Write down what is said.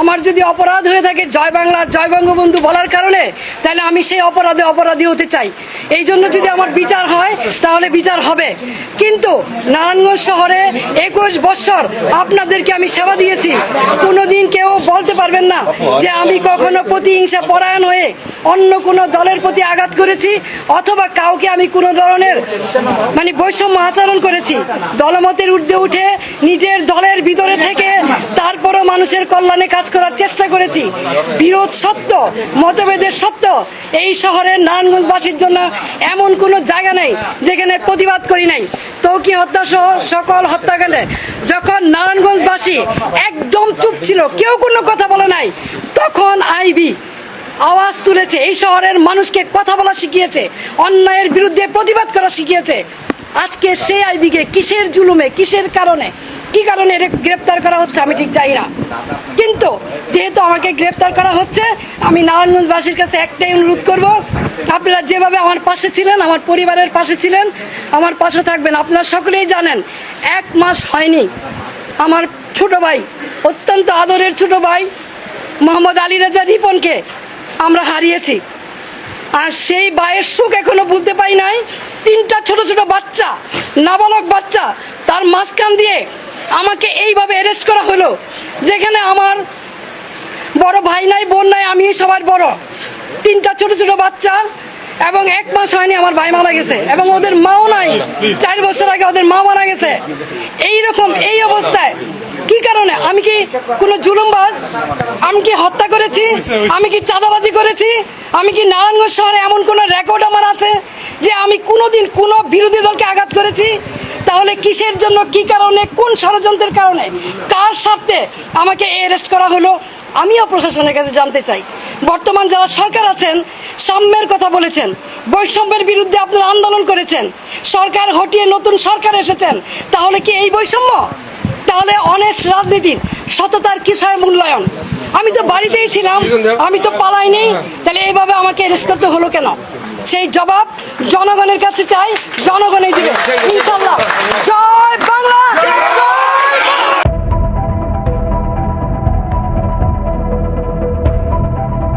আমার যদি অপরাধ হয়ে থাকে, জয় বাংলা, জয় বঙ্গবন্ধু বলার কারণে, তাহলে আমি সেই অপরাধে অপরাধী হতে চাই। এই জন্য যদি আমার বিচার হয়, তাহলে বিচার হবে। কিন্তু নারায়ণগঞ্জ শহরে একুশ বছর আপনাদেরকে আমি সেবা দিয়েছি। কোনোদিন কেউ বলতে পারবেন না যে আমি কখনো প্রতিহিংসা পরায়ণ হয়ে অন্য কোনো দলের প্রতি আঘাত করেছি, অথবা কাউকে আমি কোনো ধরনের মানে বৈষম্য আচরণ করেছি। দলমতের ঊর্ধ্বে উঠে নিজের দলের ভিতরে থেকে মানুষের কল্যাণে কাজ করার চেষ্টা করেছি। বিরোধ সত্য, মতভেদের সত্য। এই শহরের নারায়ণগঞ্জবাসীর জন্য এমন কোনো জায়গা নেই যেখানে প্রতিবাদ করি নাই। তৌকি হত্যা সহ সকল হত্যাকাণ্ডে যখন নারায়ণগঞ্জবাসী একদম চুপ ছিল, কেউ কোনো কথা বলে নাই, তখন আইবি আওয়াজ তুলেছে, এই শহরের মানুষকে কথা বলা শিখিয়েছে, অন্যায়ের বিরুদ্ধে প্রতিবাদ করা শিখিয়েছে। আজকে সেই আইবিকে কিসের জুলুমে, কিসের কারণে কি কারণে এটা গ্রেপ্তার করা হচ্ছে আমি ঠিক জানি না। কিন্তু যেহেতু আমাকে গ্রেপ্তার করা হচ্ছে, আমি নারায়ণগঞ্জবাসীর কাছে একটাই অনুরোধ করব, আপনারা যেভাবে আমার পাশে ছিলেন, আমার পরিবারের পাশে ছিলেন, আমার পাশে থাকবেন। আপনারা সকলেই জানেন, এক মাস হয়নি। আমার ছোট ভাই, অত্যন্ত আদরের ছোট ভাই, মোহাম্মদ আলী রাজা রিপনকে আমরা হারিয়েছি। আর সেই বায়ের সুখ এখনও বুঝতে পাই নাই। তিনটা ছোট ছোট বাচ্চা, নাবালক বাচ্চা, তার মাঝখান দিয়ে আমাকে এইভাবে অ্যারেস্ট করা হলো, যেখানে আমার বড় ভাই নাই, বোন নাই আমি সবার বড়। তিনটা ছোট ছোট বাচ্চা এবং এক মাস হয়নি আমার ভাই মারা গেছে এবং ওদের মাও নাই। চার বছর আগে ওদের মা মারা গেছে। এই রকম এই অবস্থায় কি কারণে? আমি কি কোনো জুলুমবাজ? আমি কি হত্যা করেছি? আমি কি চাঁদাবাজি করেছি? আমি কি নারায়ণগঞ্জ শহরে এমন কোনো রেকর্ড আমার আছে যে আমি কোনোদিন কোনো বিরোধী দলকে আঘাত করেছি? তাহলে কিসের জন্য, কি কারণে, কোন ষড়যন্ত্রের কারণে, কার স্বার্থে আমাকে অ্যারেস্ট করা হলো, আমিও প্রশাসনের কাছে জানতে চাই। বর্তমান যারা সরকার আছেন, সাম্যের কথা বলেছেন, বৈষম্যের বিরুদ্ধে আপনারা আন্দোলন করেছেন, সরকার হটিয়ে নতুন সরকার এসেছেন, তাহলে কি এই বৈষম্য? তাহলে অনেস্ট রাজনীতির সততার কিসয় মূল্যায়ন? আমি তো বাড়িতেই ছিলাম, আমি তো পালাই নেই তাহলে এইভাবে আমাকে অ্যারেস্ট করতে হলো কেন? সেই জবাব জনগণের কাছে চাই ইনশাআল্লাহ